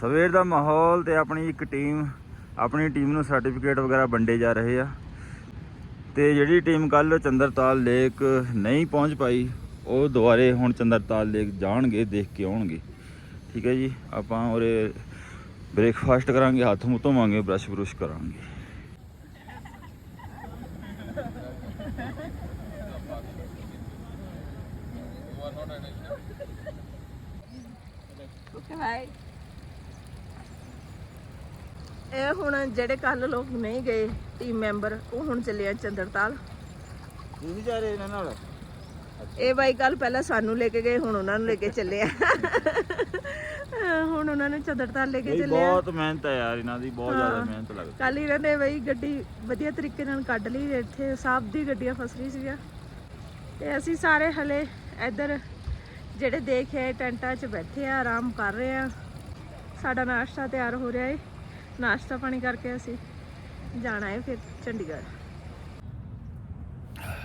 ਸਵੇਰ ਦਾ ਮਾਹੌਲ ਤੇ ਆਪਣੀ ਇੱਕ ਟੀਮ, ਆਪਣੀ ਟੀਮ ਨੂੰ ਸਰਟੀਫਿਕੇਟ ਵਗੈਰਾ ਵੰਡੇ ਜਾ ਰਹੇ ਆ। ਤੇ ਜਿਹੜੀ ਟੀਮ ਕੱਲ ਚੰਦਰਤਾਲ ਲੇਕ ਨਹੀਂ ਪਹੁੰਚ ਪਾਈ, ਉਹ ਦੁਬਾਰੇ ਹੁਣ ਚੰਦਰਤਾਲ ਲੇਕ ਜਾਣਗੇ, ਦੇਖ ਕੇ ਆਉਣਗੇ। ਠੀਕ ਹੈ ਜੀ, ਆਪਾਂ ਉਰੇ ਬ੍ਰੇਕਫਾਸਟ ਕਰਾਂਗੇ, ਹੱਥ ਮੂੰਹ ਧੋਵਾਂਗੇ ਬ੍ਰਸ਼ ਬਰੁਸ਼ ਕਰਾਂਗੇ। ਓਕੇ ਬਾਏ ਇਹ ਹੁਣ ਜਿਹੜੇ ਕੱਲ ਲੋਕ ਨਹੀਂ ਗਏ ਟੀਮ ਮੈਂਬਰ ਉਹ ਹੁਣ ਚੱਲੇ ਆ ਚੰਦਰਤਾਲ ਇਹ ਵੀ ਜਾ ਰਹੇ ਇਹਨਾਂ ਨਾਲ? ਇਹ ਬਾਈ ਕੱਲ ਪਹਿਲਾਂ ਸਾਨੂੰ ਲੈ ਕੇ ਗਏ ਹੁਣ ਉਹਨਾਂ ਨੂੰ ਲੈ ਕੇ ਚੱਲੇ ਆ। ਹੁਣ ਉਹਨਾਂ ਨੂੰ ਚੰਦਰਤਾਲ ਲੈ ਕੇ ਬਈ ਚੱਲੇ ਆ। ਬਹੁਤ ਮਿਹਨਤ ਹੈ ਯਾਰ ਇਹਨਾਂ ਦੀ ਬਹੁਤ ਜ਼ਿਆਦਾ ਹਾਂ। ਮਿਹਨਤ ਲੱਗਦੀ। ਕੱਲ ਇਹਨਾਂ ਨੇ ਬਈ ਗੱਡੀ ਵਧੀਆ ਤਰੀਕੇ ਨਾਲ ਕੱਢ ਲਈ ਇੱਥੇ ਸਭ ਦੀ ਗੱਡੀਆਂ ਫਸ ਰਹੀ ਸੀਗੀਆਂ। ਤੇ ਅਸੀਂ ਸਾਰੇ ਹਲੇ ਇੱਧਰ ਜਿਹੜੇ ਦੇਖੇ ਟੈਂਟਾਂ 'ਚ ਬੈਠੇ ਆ ਆਰਾਮ ਕਰ ਰਹੇ ਆ। ਸਾਡਾ ਨਾਸ਼ਤਾ ਤਿਆਰ ਹੋ ਰਿਹਾ ਏ। ਨਾਸ਼ਤਾ ਪਾਣੀ ਕਰਕੇ ਅਸੀਂ ਜਾਣਾ ਹੈ ਫਿਰ ਚੰਡੀਗੜ੍ਹ।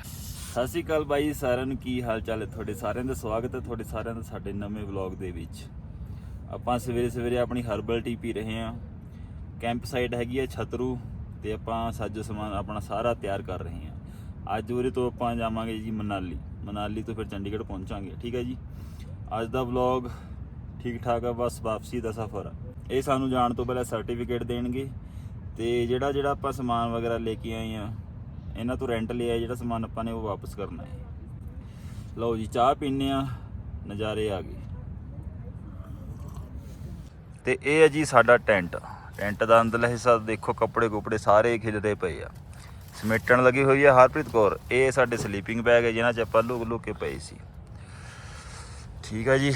ਸਤਿ ਸ਼੍ਰੀ ਅਕਾਲ ਬਾਈ, ਸਾਰਿਆਂ ਨੂੰ ਕੀ ਹਾਲ ਚਾਲ ਹੈ? ਤੁਹਾਡੇ ਸਾਰਿਆਂ ਦਾ ਸਵਾਗਤ ਹੈ, ਤੁਹਾਡੇ ਸਾਰਿਆਂ ਦਾ ਸਾਡੇ ਨਵੇਂ ਵਲੌਗ ਦੇ ਵਿੱਚ। ਆਪਾਂ ਸਵੇਰੇ ਸਵੇਰੇ ਆਪਣੀ ਹਰਬਲ ਟੀ ਪੀ ਰਹੇ ਹਾਂ। ਕੈਂਪ ਸਾਈਟ ਹੈਗੀ ਹੈ ਛਤਰੂ ਤੇ ਆਪਾਂ ਸਾਜੋ ਸਮਾਨ ਆਪਣਾ ਸਾਰਾ ਤਿਆਰ ਕਰ ਰਹੇ ਹਾਂ। ਅੱਜ ਉਰੇ ਤੋਂ ਆਪਾਂ ਜਾਵਾਂਗੇ ਜੀ ਮਨਾਲੀ। ਮਨਾਲੀ ਤੋਂ ਫਿਰ ਚੰਡੀਗੜ੍ਹ ਪਹੁੰਚਾਂਗੇ, ਠੀਕ ਹੈ ਜੀ? ਅੱਜ ਦਾ ਵਲੌਗ ਠੀਕ ਠਾਕ ਆ, ਬਸ ਵਾਪਸੀ ਦਾ ਸਫ਼ਰ ਆ। ਇਹ ਸਾਨੂੰ ਜਾਣ ਤੋਂ ਪਹਿਲਾਂ ਸਰਟੀਫਿਕੇਟ ਦੇਣਗੇ ਤੇ ਜਿਹੜਾ ਜਿਹੜਾ ਆਪਾਂ ਸਮਾਨ ਵਗੈਰਾ ਲੈ ਕੇ ਆਏ ਆ ਇਹਨਾਂ ਤੋਂ ਰੈਂਟ ਲਿਆ, ਜਿਹੜਾ ਸਮਾਨ ਆਪਾਂ ਨੇ ਉਹ ਵਾਪਸ ਕਰਨਾ ਹੈ। ਲਓ ਜੀ, ਚਾਹ ਪੀਨੇ ਆ ਨਜ਼ਾਰੇ ਆ ਗਏ। ਤੇ ਇਹ ਹੈ ਜੀ ਸਾਡਾ ਟੈਂਟ। ਟੈਂਟ ਦਾ ਅੰਦਰਲਾ ਹਿੱਸਾ ਦੇਖੋ, ਕੱਪੜੇ ਕੁਪੜੇ ਸਾਰੇ ਖਿਲਰੇ ਪਏ ਆ। ਸਮੇਟਣ ਲੱਗੀ ਹੋਈ ਹੈ ਹਰਪ੍ਰੀਤ ਕੌਰ। ਇਹ ਸਾਡੇ ਸਲੀਪਿੰਗ ਬੈਗ ਹੈ ਜਿਹਨਾਂ 'ਚ ਆਪਾਂ ਲੁਕ ਲੁਕ ਕੇ ਪਏ ਸੀ। ਠੀਕ ਆ ਜੀ।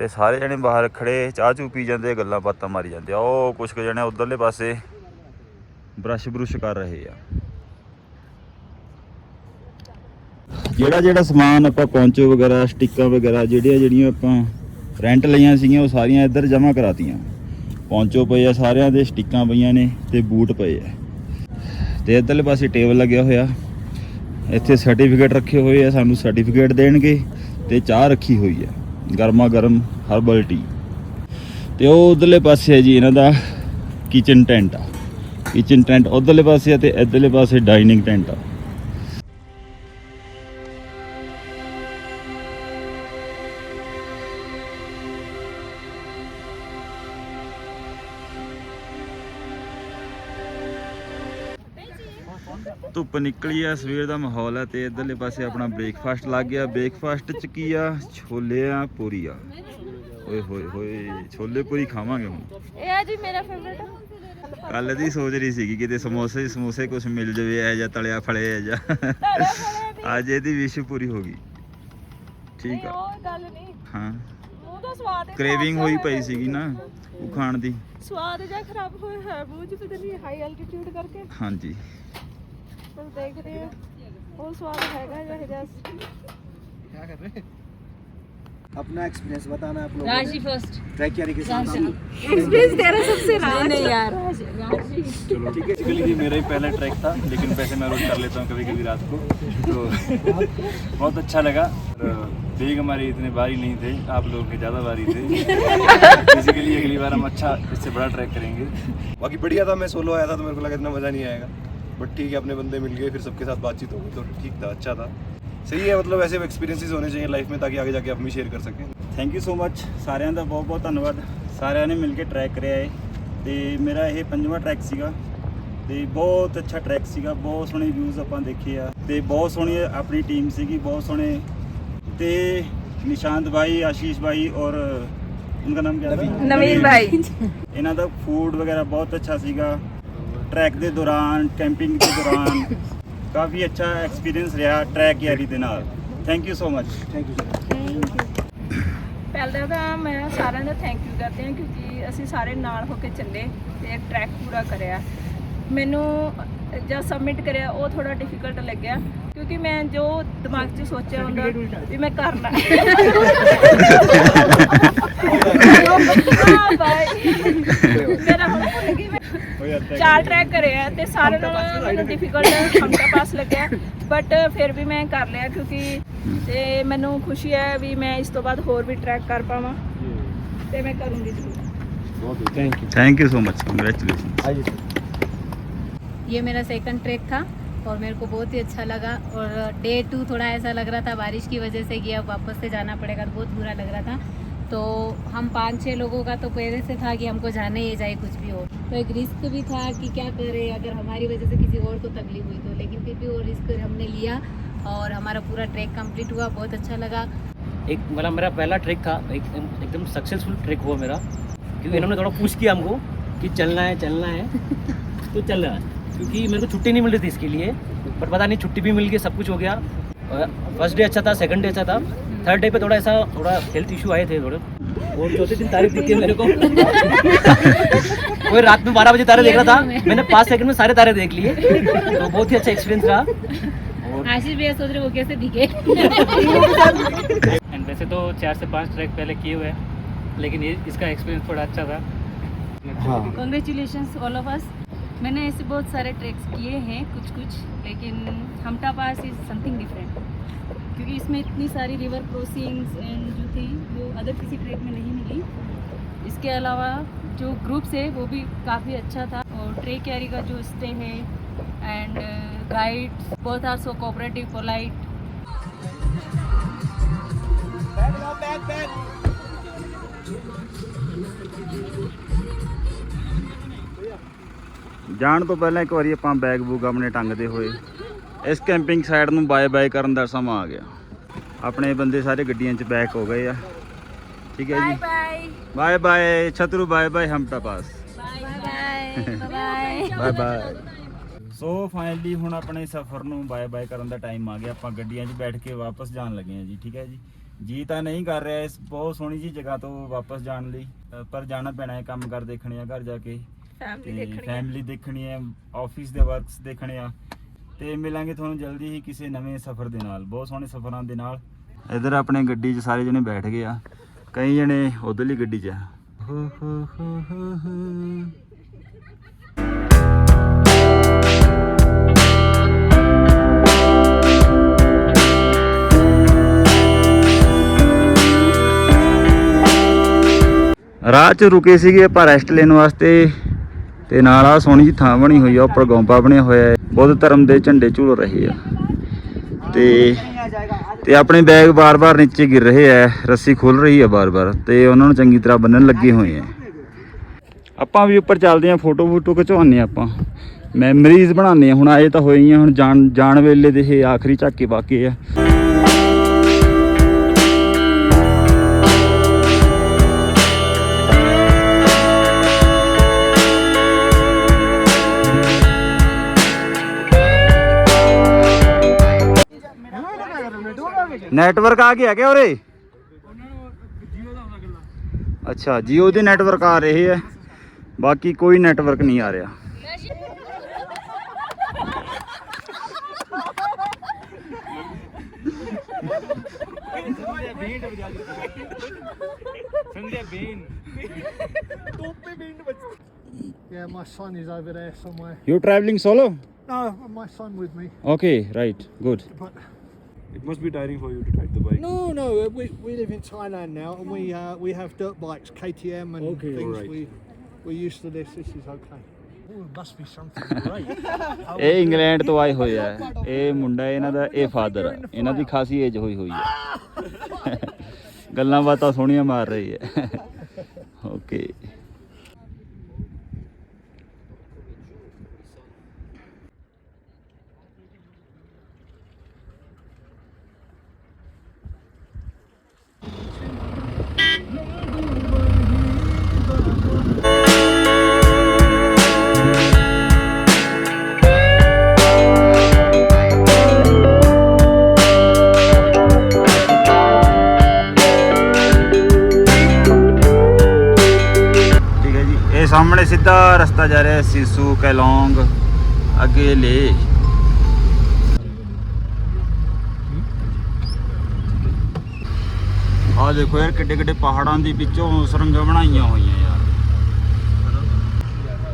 ਤੇ ਸਾਰੇ ਜਣੇ ਬਾਹਰ ਖੜੇ, ਚਾਹ ਚੂ ਪੀ ਜਾਂਦੇ, ਗੱਲਾਂ ਬਾਤਾਂ ਮਾਰੀ ਜਾਂਦੇ ਆ। ਉਹ ਕੁਝ ਕੁ ਜਣੇ ਉਧਰਲੇ ਪਾਸੇ ਬ੍ਰਸ਼ ਬਰੁਸ਼ ਕਰ ਰਹੇ ਆ। ਜਿਹੜਾ ਜਿਹੜਾ ਸਮਾਨ ਆਪਾਂ ਪੌਂਚੋ ਵਗੈਰਾ, ਸਟਿੱਕਾਂ ਵਗੈਰਾ, ਜਿਹੜੀਆਂ ਜਿਹੜੀਆਂ ਆਪਾਂ ਰੈਂਟ ਲਈਆਂ ਸੀਗੀਆਂ, ਉਹ ਸਾਰੀਆਂ ਇੱਧਰ ਜਮ੍ਹਾਂ ਕਰਾਤੀਆਂ। ਪੌਂਚੋ ਪਏ ਆ ਸਾਰਿਆਂ ਦੇ, ਸਟਿੱਕਾਂ ਪਈਆਂ ਨੇ ਤੇ ਬੂਟ ਪਏ ਆ। ਤੇ ਇੱਧਰਲੇ ਪਾਸੇ ਟੇਬਲ ਲੱਗਿਆ ਹੋਇਆ। ਇੱਥੇ ਸਰਟੀਫਿਕੇਟ ਰੱਖੇ ਹੋਏ ਆ, ਸਾਨੂੰ ਸਰਟੀਫਿਕੇਟ ਦੇਣਗੇ ਤੇ ਚਾਹ ਰੱਖੀ ਹੋਈ ਆ। ਗਰਮਾ ਗਰਮ ਹਰਬਲ ਟੀ। ਤੇ ਉਹ ਉਧਰਲੇ ਪਾਸੇ ਹੈ ਜੀ ਇਹਨਾਂ ਦਾ ਕਿਚਨ ਟੈਂਟ ਆ। ਕਿਚਨ ਟੈਂਟ ਉਧਰਲੇ ਪਾਸੇ ਆ ਤੇ ਇੱਧਰਲੇ ਪਾਸੇ ਡਾਈਨਿੰਗ ਟੈਂਟ ਆ। ਧੁੱਪ ਨਿਕਲੀ ਆ ਸਵੇਰ ਦਾ ਮਾਹੌਲ ਹੈ ਤੇ ਇਧਰਲੇ ਪਾਸੇ ਆਪਣਾ ਬ੍ਰੇਕਫਾਸਟ ਲੱਗ ਗਿਆ। ਬ੍ਰੇਕਫਾਸਟ ਚ ਕੀ ਆ? ਛੋਲੇ ਆ ਪੂਰੀ ਆ। ਓਏ ਹੋਏ ਹੋਏ ਛੋਲੇ ਪੂਰੀ ਖਾਵਾਂਗੇ ਹੁਣ। ਇਹ ਆ ਜੀ ਮੇਰਾ ਫੇਵਰਟ ਕੱਲ ਦੀ ਸੋਚ ਰਹੀ ਸੀਗੀ ਕਿਤੇ ਸਮੋਸੇ ਸਮੋਸੇ ਕੁਝ ਮਿਲ ਜਵੇ ਐ ਜਾਂ ਤਲਿਆ ਫਲੇ ਐ ਜਾਂ ਅੱਜ ਇਹਦੀ ਵਿਸ਼ ਪੂਰੀ ਹੋ ਗਈ। ਠੀਕ ਆ। ਉਹ ਗੱਲ ਨਹੀਂ। ਹਾਂ। ਮੂੰਹ ਦਾ ਸਵਾਦ ਹੀ ਕ੍ਰੇਵਿੰਗ ਹੋਈ ਪਈ ਸੀਗੀ ਨਾ ਉਹ ਖਾਣ ਦੀ। ਸਵਾਦ ਜਿਹਾ ਖਰਾਬ ਹੋਇਆ ਹੈ ਮੂੰਹ 'ਚ ਪਤਾ ਨਹੀਂ ਹਾਈ ਐਲਟੀਟਿਊਡ ਕਰਕੇ। ਹਾਂਜੀ। तो देखते हैं। वो स्वाद हैगा या हिजाज क्या कर रहे अपना एक्सपीरियंस बताना आप लोग राशि फ़र्स्ट ट्रैक क्या यारी के साथ एक्सपीरियंस तेरा सबसे राज नहीं यार। राशि चलो ठीक है। एक्चुअली मेरा ही पहला ट्रैक था लेकिन पैसे मैं रोज कर लेता हूँ कभी कभी रात को। तो बहुत अच्छा लगा। बेग हमारे इतने बारी नहीं थे आप लोगों के ज़्यादा बारी थे। इसी के लिए अगली बार हम अच्छा इससे बड़ा ट्रैक करेंगे। बाकी बढ़िया था मैं सोलो आया था तो मेरे को लगा इतना मज़ा नहीं आएगा। बट ठीक है अपने बंदे मिल गए फिर सबके साथ बातचीत हो गई तो ठीक था अच्छा था सही है मतलब ऐसे एक्सपीरियंसेस होने चाहिए लाइफ में ताकि आगे जाके आप भी शेयर कर सकें ਥੈਂਕ ਯੂ ਸੋ ਮੱਚ ਸਾਰਿਆਂ ਦਾ ਬਹੁਤ ਬਹੁਤ ਧੰਨਵਾਦ ਸਾਰਿਆਂ ਨੇ ਮਿਲ ਕੇ ਟਰੈਕ ਕਰਿਆ ਏ ਤੇ ਮੇਰਾ ਇਹ ਪੰਜਵਾਂ ਟਰੈਕ ਸੀਗਾ ਤੇ ਬਹੁਤ ਅੱਛਾ ਟਰੈਕ ਸੀਗਾ ਬਹੁਤ ਸੋਹਣੇ ਵਿਊਜ਼ ਆਪਾਂ ਦੇਖੇ ਆ ਤੇ ਬਹੁਤ ਸੋਹਣੀ ਆਪਣੀ ਟੀਮ ਸੀਗੀ ਬਹੁਤ ਸੋਹਣੇ ਤੇ ਨਿਸ਼ਾਂਤ ਭਾਈ ਆਸ਼ੀਸ਼ ਭਾਈ ਔਰ ਉਨ੍ਹਾਂ ਨਾਮ ਕੀ ਹੈ ਨਵੀਨ ਭਾਈ ਇਹਨਾਂ ਦਾ ਫੂਡ ਵਗੈਰਾ ਬਹੁਤ ਅੱਛਾ ਸੀਗਾ ਟਰੈਕ ਦੇ ਦੌਰਾਨ ਕੈਂਪਿੰਗ ਦੇ ਦੌਰਾਨ ਕਾਫੀ ਅੱਛਾ ਐਕਸਪੀਰੀਅੰਸ ਰਿਹਾ ਟਰੈਕ ਯਾਰੀ ਦੇ ਨਾਲ। Thank you so much thank you ਪਹਿਲਾਂ ਤਾਂ ਮੈਂ ਸਾਰਿਆਂ ਦਾ ਥੈਂਕ ਯੂ ਕਰਦੇ ਹਾਂ ਕਿਉਂਕਿ ਅਸੀਂ ਸਾਰੇ ਨਾਲ ਹੋ ਕੇ ਚੱਲੇ ਤੇ ਟਰੈਕ ਪੂਰਾ ਕਰਿਆ। ਮੈਨੂੰ ਜਦ ਸਬਮਿਟ ਕਰਿਆ ਉਹ ਥੋੜਾ ਡਿਫਿਕਲਟ ਲੱਗਿਆ ਕਿਉਂਕਿ ਮੈਂ ਜੋ ਦਿਮਾਗ 'ਚ ਸੋਚਿਆ ਹੁੰਦਾ ਵੀ ਮੈਂ ਕਰਨਾ ਚਾਰ ਟਰੈਕ ਕਰਿਆ ਤੇ ਸਾਰੇ ਨਾਲ ਮੈਨੂੰ ਡਿਫਿਕਲਟ ਹਮਕਾ ਪਾਸ ਲੱਗਿਆ ਬਟ ਫਿਰ ਵੀ ਮੈਂ ਕਰ ਲਿਆ ਕਿਉਂਕਿ ਤੇ ਮੈਨੂੰ ਖੁਸ਼ੀ ਹੈ ਵੀ ਮੈਂ ਇਸ ਤੋਂ ਬਾਅਦ ਹੋਰ ਵੀ ਟਰੈਕ ਕਰ ਪਾਵਾਂ ਤੇ ਮੈਂ ਕਰੂੰਗੀ ਜ਼ਰੂਰ thank you thank you so much congratulation आइए ये मेरा सेकंड ट्रैक था और मेरे को बहुत ही अच्छा लगा और डे टू थोड़ा ऐसा लग रहा था बारिश की वजह से कि अब वापस से जाना पड़ेगा तो बहुत बुरा लग रहा था तो हम पाँच छः लोगों का तो पहले से था कि हमको जाने ही जाए कुछ भी हो। तो एक रिस्क भी था कि क्या करें अगर हमारी वजह से किसी और को तकलीफ़ हुई तो लेकिन फिर भी वो रिस्क हमने लिया और हमारा पूरा ट्रैक कंप्लीट हुआ बहुत अच्छा लगा। एक मतलब मेरा पहला ट्रैक था एक, एकदम सक्सेसफुल ट्रैक हुआ मेरा। क्योंकि इन्होंने थोड़ा पूछ किया हमको कि चलना है चलना है। तो चल रहा है। क्योंकि मेरे को छुट्टी नहीं मिल रही थी इसके लिए पर पता नहीं छुट्टी भी मिल गई सब कुछ हो गया। फ़र्स्ट डे अच्छा था सेकंड डे अच्छा था। थर्ड डे पे थोड़ा ऐसा थोड़ा हेल्थ इशू आए थे थोड़े। और चौथे दिन तारे दिखे मेरे को। कोई रात में बारह बजे तारे देख रहा था। मैंने पाँच सेकंड में सारे तारे देख लिए। तो बहुत ही अच्छा एक्सपीरियंस रहा। आशीष भैया सोच रहे वो कैसे दिखे? एंड वैसे तो चार से पाँच ट्रैक पहले किए हुए हैं लेकिन ये इसका एक्सपीरियंस थोड़ा अच्छा था। कॉन्ग्रेचुलेशन ऑल ऑफ़ अस मैंने ऐसे बहुत सारे ट्रैक्स किए हैं कुछ कुछ लेकिन Hamta Pass is something different क्योंकि इसमें इतनी सारी रिवर क्रॉसिंग्स एंड जो थी वो अदर किसी ट्रैक में नहीं मिली इसके अलावा जो ग्रुप्स है वो भी काफ़ी अच्छा था और ट्रेक कैरी का जो स्टे है and guides both are so cooperative polite ਜਾਣ ਤੋਂ ਪਹਿਲਾਂ ਇੱਕ ਵਾਰੀ ਆਪਾਂ ਬੈਗ ਬੂਗ ਆਪਣੇ ਟੰਗਦੇ ਹੋਏ ਇਸ ਕੈਂਪਿੰਗ ਸਾਈਡ ਨੂੰ ਬਾਏ ਬਾਏ ਕਰਨ ਦਾ ਸਮਾਂ ਆ ਗਿਆ। ਆਪਣੇ ਬੰਦੇ ਸਾਰੇ ਗੱਡੀਆਂ 'ਚ ਬੈਕ ਹੋ ਗਏ ਆ। ਠੀਕ ਹੈ ਜੀ। Bye bye. Bye Chhatru bye bye Hamta Pass. Bye bye. Bye so finally ਹੁਣ ਆਪਣੇ ਸਫ਼ਰ ਨੂੰ ਬਾਏ ਬਾਏ ਕਰਨ ਦਾ ਟਾਈਮ ਆ ਗਿਆ। ਆਪਾਂ ਗੱਡੀਆਂ 'ਚ ਬੈਠ ਕੇ ਵਾਪਸ ਜਾਣ ਲੱਗੇ ਆ ਜੀ ਠੀਕ ਹੈ ਜੀ। ਜੀ ਤਾਂ ਨਹੀਂ ਕਰ ਰਿਹਾ ਇਸ ਬਹੁਤ ਸੋਹਣੀ ਜੀ ਜਗ੍ਹਾ ਤੋਂ ਵਾਪਸ ਜਾਣ ਲਈ। ਪਰ ਜਾਣਾ ਪੈਣਾ ਹੈ ਕੰਮ ਕਰ ਦੇਖਣੇ ਆ ਘਰ ਜਾ ਕੇ। ਫੈਮਿਲੀ ਫੈਮਿਲੀ ਦੇਖਣੀ ਹੈ। ਆਫਿਸ ਦੇ ਵਰਕਸ ਦੇਖਣੇ ਆ। ਤੇ ਮਿਲਾਂਗੇ ਤੁਹਾਨੂੰ ਜਲਦੀ ਹੀ ਕਿਸੇ ਨਵੇਂ ਸਫ਼ਰ ਦੇ ਨਾਲ। ਬਹੁਤ ਸੋਹਣੇ ਸਫ਼ਰਾਂ ਦੇ ਨਾਲ। ਇਧਰ ਆਪਣੇ ਗੱਡੀ 'ਚ ਸਾਰੇ ਜਣੇ ਬੈਠ ਗਏ ਆ। ਕਈ ਜਣੇ ਉਧਰਲੀ ਗੱਡੀ 'ਚ ਆ। ਹੋ ਹੋ ਹੋ ਹੋ ਹੋ ਰਾਹ 'ਚ ਰੁਕੇ ਸੀਗੇ ਆਪਾਂ ਰੈਸਟ ਲੈਣ ਵਾਸਤੇ। ਤੇ ਨਾਲ ਆ ਸੋਹਣੀ ਜੀ ਥਾਂ ਬਣੀ ਹੋਈ ਆ, ਉੱਪਰ ਗੌਂਪਾ ਬਣਿਆ ਹੋਇਆ ਹੈ। ਬੁੱਧ ਧਰਮ ਦੇ ਝੰਡੇ ਝੂਲ ਰਹੇ ਆ। ਤੇ ਤੇ ਆਪਣੇ ਬੈਗ ਬਾਰ-ਬਾਰ ਨੀਚੇ ਗਿਰ ਰਹੇ ਆ, ਰੱਸੀ ਖੁੱਲ ਰਹੀ ਆ ਬਾਰ-ਬਾਰ ਤੇ ਉਹਨਾਂ ਨੂੰ ਚੰਗੀ ਤਰ੍ਹਾਂ ਬੰਨਣ ਲੱਗੇ ਹੋਏ ਆ। ਆਪਾਂ ਵੀ ਉੱਪਰ ਚੱਲਦੇ ਆ, ਫੋਟੋ ਫੋਟੋ ਖਿਚਵਾਉਂਦੇ ਆ ਆਪਾਂ। ਮੈਮਰੀਜ਼ ਬਣਾਉਂਦੇ ਆ, ਹੁਣ ਆਏ ਤਾਂ ਹੋਏ ਹੀ ਹੁਣ ਜਾਣ ਜਾਣ ਵੇਲੇ ਦੇ ਇਹ ਆਖਰੀ ਝਾਕੇ ਬਾਕੀ ਆ। ਨੈਟਵਰਕ ਆ ਗਿਆ ਕਿ ਉਰੇ? ਅੱਛਾ ਜੀਓ ਦੇ ਨੈਟਵਰਕ ਆ ਰਹੇ ਹੈ। ਬਾਕੀ ਕੋਈ ਨੈਟਵਰਕ ਨਹੀਂ ਆ ਰਿਹਾ। Yeah, my son is over there somewhere. You travelling solo No, my son with me. Okay right good But It must be tiring for you to ride the bike. no, no, uh, we, we live in Thailand now, and we uh, we have dirt bikes, KTM, and Okay, things. alright. We we're used to this. This is okay. Oh, it must be something great. ਇਹ England ਤੋਂ ਆਏ ਹੋਏ ਆ ਇਹ ਮੁੰਡਾ ਇਹਨਾਂ ਦਾ ਇਹ father ਆ ਇਹਨਾਂ ਦੀ ਖਾਸੀ ਏਜ ਹੋਈ ਹੋਈ ਹੈ ਗੱਲਾਂ ਬਾਤਾਂ ਸੋਹਣੀਆਂ ਮਾਰ ਰਹੀ ਹੈ ਸਿੱਧਾ ਰਸਤਾ ਜਾ ਰਿਹਾ ਹੈ, ਸਿਸੂ ਕੈਲੋਂਗ ਅੱਗੇ ਲੇ। ਆ ਦੇਖੋ ਯਾਰ, ਕਿੱਡੇ ਕਿੱਡੇ ਪਹਾੜਾਂ ਦੇ ਵਿੱਚੋਂ ਸੁਰੰਗਾਂ ਬਣਾਈਆਂ ਹੋਈਆਂ ਯਾਰ।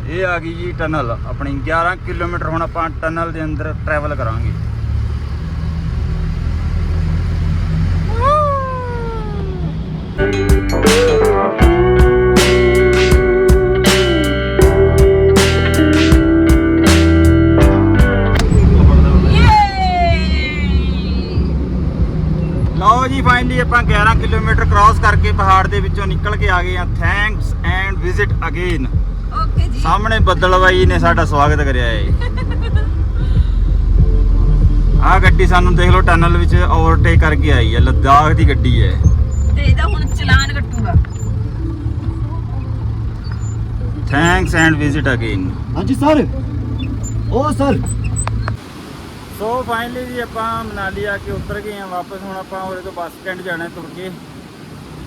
ਇਹ ਆ ਗਈ ਜੀ ਟਨਲ, ਆਪਣੀ 11 ਕਿਲੋਮੀਟਰ ਹੁਣ ਆਪਾਂ ਟਨਲ ਦੇ ਅੰਦਰ ਟਰੈਵਲ ਕਰਾਂਗੇ। ਲਓ ਜੀ ਫਾਈਨਲੀ ਆਪਾਂ 11 ਕਿਲੋਮੀਟਰ ਕ੍ਰਾਸ ਕਰਕੇ ਪਹਾੜ ਦੇ ਵਿੱਚੋਂ ਨਿਕਲ ਕੇ ਆ ਗਏ ਆ thanks and visit again okay ਜੀ। ਸਾਹਮਣੇ ਬੱਦਲ ਬਾਈ ਨੇ ਸਾਡਾ ਸਵਾਗਤ ਕਰਿਆ ਹੈ ਆ ਗੱਡੀ ਸਾਨੂੰ ਦੇਖ ਲਓ ਟਨਲ ਵਿੱਚ ਓਵਰਟੇਕ ਕਰਕੇ ਆਈ ਹੈ ਲੱਦਾਖ ਦੀ ਗੱਡੀ ਹੈ। ਤੇ ਇਹਦਾ ਹੁਣ ਚਲਾਨ ਕੱਟੂਗਾ। ਥੈਂਕਸ ਐਂਡ ਵਿਜ਼ਿਟ ਅਗੇਨ ਹਾਂਜੀ ਸਰ ਓ ਸਰ ਸੋ ਫਾਈਨਲੀ ਜੀ ਆਪਾਂ ਮਨਾਲੀ ਆ ਕੇ ਉਤਰ ਗਏ ਆ ਵਾਪਸ। ਹੁਣ ਆਪਾਂ ਉਹਦੇ ਤੋਂ ਬੱਸ ਸਟੈਂਡ ਜਾਣਾ ਤੁਰ ਕੇ।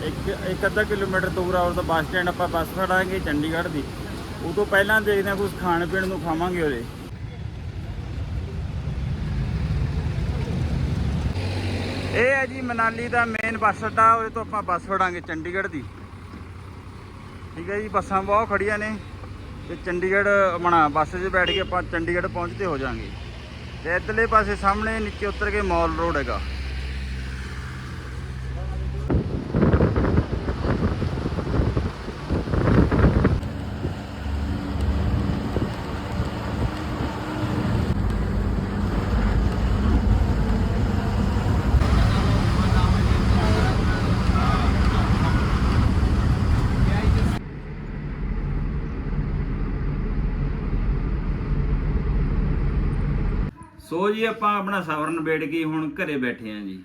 ਇੱਕ ਇੱਕ ਅੱਧਾ ਕਿਲੋਮੀਟਰ ਦੂਰ ਆ ਉਰੇ ਤੋਂ ਬੱਸ ਸਟੈਂਡ ਆਪਾਂ ਬੱਸ ਫੜਾਂਗੇ ਚੰਡੀਗੜ੍ਹ ਦੀ। ਉਹ ਤੋਂ ਪਹਿਲਾਂ ਦੇਖਦੇ ਆ ਕੁਝ ਖਾਣ ਪੀਣ ਨੂੰ ਖਾਵਾਂਗੇ ਉਹਦੇ ਇਹ ਹੈ ਜੀ ਮਨਾਲੀ ਦਾ ਮੇਨ ਬੱਸ ਅੱਡਾ, ਉਹਦੇ ਤੋਂ ਆਪਾਂ ਬੱਸ ਫੜਾਂਗੇ ਚੰਡੀਗੜ੍ਹ ਦੀ। ਠੀਕ ਹੈ ਜੀ, ਬੱਸਾਂ ਬਹੁਤ ਖੜੀਆਂ ਨੇ। ਤੇ ਚੰਡੀਗੜ੍ਹ, ਆਪਣਾ ਬੱਸ 'ਚ ਬੈਠ ਕੇ ਆਪਾਂ ਚੰਡੀਗੜ੍ਹ ਪਹੁੰਚਦੇ ਹੋ ਜਾਾਂਗੇ ਤੇ ਇੱਧਰਲੇ ਪਾਸੇ ਸਾਹਮਣੇ ਨੀਚੇ ਉਤਰ ਕੇ ਮਾਲ ਰੋਡ ਹੈਗਾ। ਸੋ ਜੀ ਆਪਾਂ ਆਪਣਾ ਸਫ਼ਰ ਨਿਬੇੜ ਕੇ ਹੁਣ ਘਰੇ ਬੈਠੇ ਆਂ ਜੀ।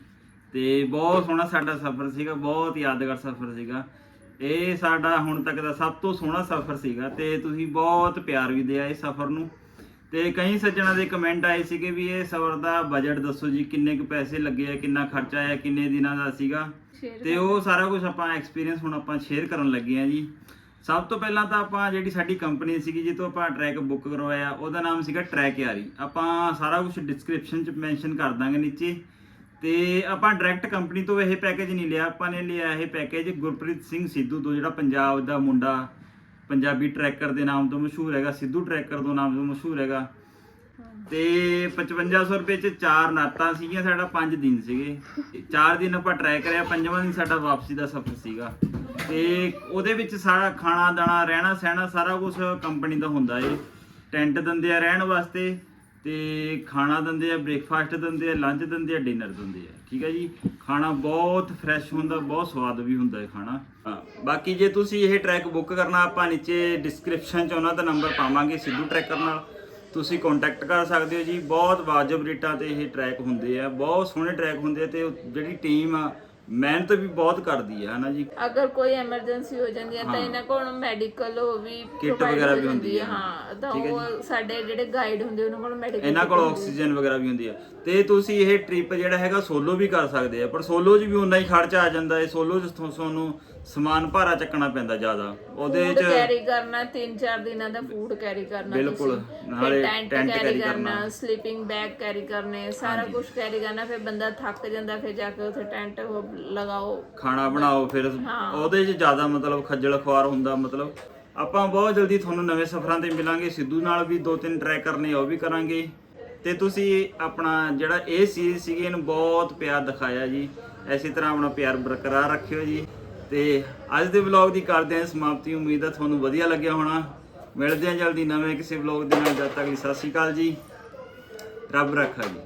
ਤੇ ਬਹੁਤ ਸੋਹਣਾ ਸਾਡਾ ਸਫ਼ਰ ਸੀਗਾ ਬਹੁਤ ਯਾਦਗਾਰ ਸਫ਼ਰ ਸੀਗਾ। ਇਹ ਸਾਡਾ ਹੁਣ ਤੱਕ ਦਾ ਸਭ ਤੋਂ ਸੋਹਣਾ ਸਫ਼ਰ ਸੀਗਾ ਤੇ ਤੁਸੀਂ ਬਹੁਤ ਪਿਆਰ ਵੀ ਦਿਆ ਇਸ ਸਫ਼ਰ ਨੂੰ। ਤੇ ਕਈ ਸੱਜਣਾ ਦੇ ਕਮੈਂਟ ਆਏ ਸੀਗੇ ਵੀ ਇਹ ਸਫ਼ਰ ਦਾ ਬਜਟ ਦੱਸੋ ਜੀ ਕਿੰਨੇ ਕੁ ਪੈਸੇ ਲੱਗੇ ਆ ਕਿੰਨਾ ਖਰਚਾ ਆਇਆ ਕਿੰਨੇ ਦਿਨਾਂ ਦਾ ਸੀਗਾ। ਤੇ ਉਹ ਸਾਰਾ ਕੁਝ ਆਪਾਂ ਐਕਸਪੀਰੀਅੰਸ ਹੁਣ ਆਪਾਂ ਸ਼ੇਅਰ ਕਰਨ ਲੱਗੇ ਆ ਜੀ। ਸਭ ਤੋਂ ਪਹਿਲਾਂ ਤਾਂ ਆਪਾਂ ਜਿਹੜੀ ਸਾਡੀ ਕੰਪਨੀ ਸੀਗੀ, ਜਿੱਥੋਂ ਆਪਾਂ ਟਰੈਕ ਬੁੱਕ ਕਰਵਾਇਆ, ਉਹਦਾ ਨਾਮ ਸੀਗਾ ਟਰੈਕ ਯਾਰੀ ਆਪਾਂ ਸਾਰਾ ਕੁਝ ਡਿਸਕ੍ਰਿਪਸ਼ਨ 'ਚ ਮੈਂਸ਼ਨ ਕਰ ਦਾਂਗੇ ਨੀਚੇ। ਤੇ ਆਪਾਂ ਡਾਇਰੈਕਟ ਕੰਪਨੀ ਤੋਂ ਇਹ ਪੈਕੇਜ ਨਹੀਂ ਲਿਆ। ਆਪਾਂ ਨੇ ਲਿਆ ਇਹ ਪੈਕੇਜ ਗੁਰਪ੍ਰੀਤ ਸਿੰਘ ਸਿੱਧੂ ਤੋਂ, ਜਿਹੜਾ ਪੰਜਾਬ ਦਾ ਮੁੰਡਾ, ਪੰਜਾਬੀ ਟਰੈਕਰ ਦੇ ਨਾਮ ਤੋਂ ਮਸ਼ਹੂਰ ਹੈਗਾ, ਸਿੱਧੂ ਟਰੈਕਰ ਤੋਂ ਨਾਮ ਤੋਂ ਮਸ਼ਹੂਰ ਹੈਗਾ। ਤੇ 5500 ਰੁਪਏ ਚ ਚਾਰ ਨਾਤਾਂ ਸੀਗੀਆਂ ਸਾਡਾ 5 ਦਿਨ ਸੀਗੇ। ਚਾਰ ਦਿਨ ਆਪਾਂ ਟਰੈ ਕਰਿਆ ਪੰਜਵਾਂ ਦਿਨ ਸਾਡਾ ਵਾਪਸੀ ਦਾ ਸਫ਼ਰ ਸੀਗਾ। ਤੇ ਉਹਦੇ ਵਿੱਚ ਸਾਰਾ ਖਾਣਾ ਦਾਣਾ ਰਹਿਣਾ ਸਹਿਣਾ ਸਾਰਾ ਕੁਝ ਕੰਪਨੀ ਦਾ ਹੁੰਦਾ ਏ। ਟੈਂਟ ਦਿੰਦੇ ਆ ਰਹਿਣ ਵਾਸਤੇ ਤੇ ਖਾਣਾ ਦਿੰਦੇ ਆ ਬ੍ਰੇਕਫਾਸਟ ਦਿੰਦੇ ਆ ਲੰਚ ਦਿੰਦੇ ਆ ਡਿਨਰ ਦਿੰਦੇ ਆ। ਠੀਕ ਹੈ ਜੀ? ਖਾਣਾ ਬਹੁਤ ਫਰੈਸ਼ ਹੁੰਦਾ ਬਹੁਤ ਸਵਾਦ ਵੀ ਹੁੰਦਾ ਹੈ ਖਾਣਾ। ਹਾਂ, ਬਾਕੀ ਜੇ ਤੁਸੀਂ ਇਹ ਟਰੈਕ ਬੁੱਕ ਕਰਨਾ ਆਪਾਂ ਨੀਚੇ ਡਿਸਕ੍ਰਿਪਸ਼ਨ 'ਚ ਉਹਨਾਂ ਦਾ ਨੰਬਰ ਪਾਵਾਂਗੇ ਸਿੱਧੂ ਟਰੈਕਰ ਨਾਲ। ਤੁਸੀਂ ਕੰਟੈਕਟ ਕਰ ਸਕਦੇ ਹੋ ਜੀ। ਬਹੁਤ ਵਾਜਬ ਰੇਟਾਂ ਤੇ ਇਹ ਟਰੈਕ ਹੁੰਦੇ ਆ। ਬਹੁਤ ਸੋਹਣੇ ਟਰੈਕ ਹੁੰਦੇ ਆ ਤੇ ਜਿਹੜੀ ਟੀਮ ਆ ਮਿਹਨਤ ਵੀ ਬਹੁਤ ਕਰਦੀ ਆ ਹਨਾ ਜੀ? ਅਗਰ ਕੋਈ ਐਮਰਜੈਂਸੀ ਹੋ ਜਾਂਦੀ ਹੈ ਤਾਂ। ਇਹਨਾਂ ਕੋਲ ਮੈਡੀਕਲ ਉਹ ਵੀ provide ਵਗੈਰਾ ਹੋ ਵੀ ਜਾਂਦੀ ਹੁੰਦੀ ਹੈ। ਹਾਂ ਤਾਂ ਠੀਕ ਹੈ ਉਹ ਸਾਡੇ ਜਿਹੜੇ ਗਾਈਡ ਹੁੰਦੇ ਉਹਨਾਂ ਕੋਲ ਮੈਡੀਕਲ ਇਹਨਾਂ ਕੋਲ ਆਕਸੀਜਨ ਵਗੈਰਾ ਵੀ ਹੁੰਦੀ ਆ। ਤੇ ਤੁਸੀਂ ਇਹ ਟ੍ਰਿਪ ਜਿਹੜਾ ਹੈਗਾ ਸੋਲੋ ਵੀ ਕਰ ਸਕਦੇ ਆ। ਪਰ ਸੋਲੋ 'ਚ ਵੀ ਉਨਾ ਹੀ ਖਰਚਾ ਆ ਜਾਂਦਾ। ਹੈ ਸੋਲੋ 'ਚ ਤੁਹਾ- ਤੁਹਾਨੂੰ ਸਮਾਨ ਭਾਰਾ ਚੱਕਣਾ ਪੈਂਦਾ ਜ਼ਿਆਦਾ। ਉਹਦੇ ਫੂਡ 'ਚ ਕੈਰੀ ਕਰਨਾ 3-4 ਦਿਨਾਂ ਦਾ ਫੂਡ ਕੈਰੀ ਕਰਨਾ ਬਿਲਕੁਲ, ਤੁਸੀਂ। ਨਾਲੇ ਫਿਰ tent ਕੈਰੀ carry ਕਰਨਾ ਕਰਨਾ। ਸਲੀਪਿੰਗ ਬੈਗ ਕੈਰੀ ਕਰਨੇ ਸਾਰਾ ਕੁਝ ਕੈਰੀ ਕਰਨਾ ਫਿਰ ਬੰਦਾ ਥੱਕ ਜਾਂਦਾ ਫਿਰ ਜਾ ਕੇ ਉੱਥੇ ਟੈਂਟ ਲਗਾਓ। ਖਾਣਾ ਬਣਾਓ ਫਿਰ ਉਹਦੇ 'ਚ ਜ਼ਿਆਦਾ ਮਤਲਬ ਖੱਜਲ ਖੁਆਰ ਹੁੰਦਾ ਮਤਲਬ ਆਪਾਂ ਬਹੁਤ ਜਲਦੀ ਤੁਹਾਨੂੰ ਨਵੇਂ ਸਫ਼ਰਾਂ ਤੇ ਮਿਲਾਂਗੇ ਸਿੱਧੂ ਨਾਲ ਵੀ ਦੋ ਤਿੰਨ ਟਰੈਕ ਕਰਨੇ ਆ ਉਹ ਵੀ ਕਰਾਂਗੇ। ਤੇ ਤੁਸੀਂ ਆਪਣਾ ਜਿਹੜਾ ਇਹ ਸੀਰੀਜ਼ ਸੀਗੀ ਇਹਨੂੰ ਬਹੁਤ ਪਿਆਰ ਦਿਖਾਇਆ ਜੀ। ਐਸੀ ਤਰ੍ਹਾਂ ਆਪਣਾ ਪਿਆਰ ਬਰਕਰਾਰ ਰੱਖਿਓ ਜੀ। ਤੇ ਅੱਜ ਦੇ ਵਲੌਗ ਦੀ ਕਰਦੇ ਹਾਂ ਸਮਾਪਤੀ। ਉਮੀਦ ਹੈ ਤੁਹਾਨੂੰ ਵਧੀਆ ਲੱਗਿਆ ਹੋਣਾ। ਮਿਲਦੇ ਹਾਂ ਜਲਦੀ ਨਵੇਂ ਕਿਸੇ ਵਲੌਗ ਦੇ ਨਾਲ। ਜਦ ਤੱਕ ਸਤਿ ਸ਼੍ਰੀ ਅਕਾਲ ਜੀ। ਰੱਬ ਰੱਖਾ ਜੀ।